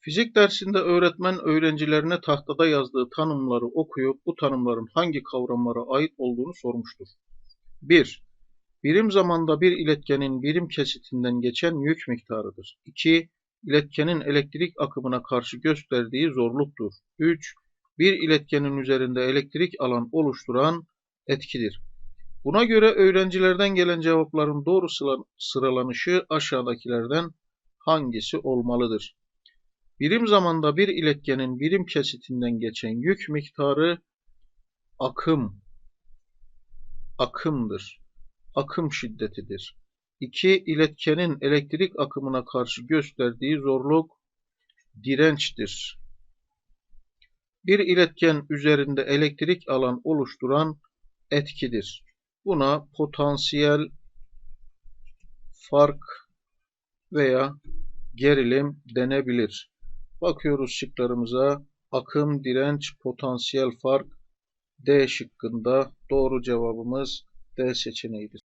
Fizik dersinde öğretmen öğrencilerine tahtada yazdığı tanımları okuyup bu tanımların hangi kavramlara ait olduğunu sormuştur. 1. Birim zamanda bir iletkenin birim kesitinden geçen yük miktarıdır. 2. İletkenin elektrik akımına karşı gösterdiği zorluktur. 3. Bir iletkenin üzerinde elektrik alan oluşturan etkidir. Buna göre öğrencilerden gelen cevapların doğru sıra- sıralanışı aşağıdakilerden hangisi olmalıdır? Birim zamanda bir iletkenin birim kesitinden geçen yük miktarı akım akımdır. Akım şiddetidir. 2. İletkenin elektrik akımına karşı gösterdiği zorluk dirençtir. Bir iletken üzerinde elektrik alan oluşturan etkidir. Buna potansiyel fark veya gerilim denebilir. Bakıyoruz şıklarımıza. Akım, direnç, potansiyel fark D şıkkında doğru cevabımız D seçeneğidir.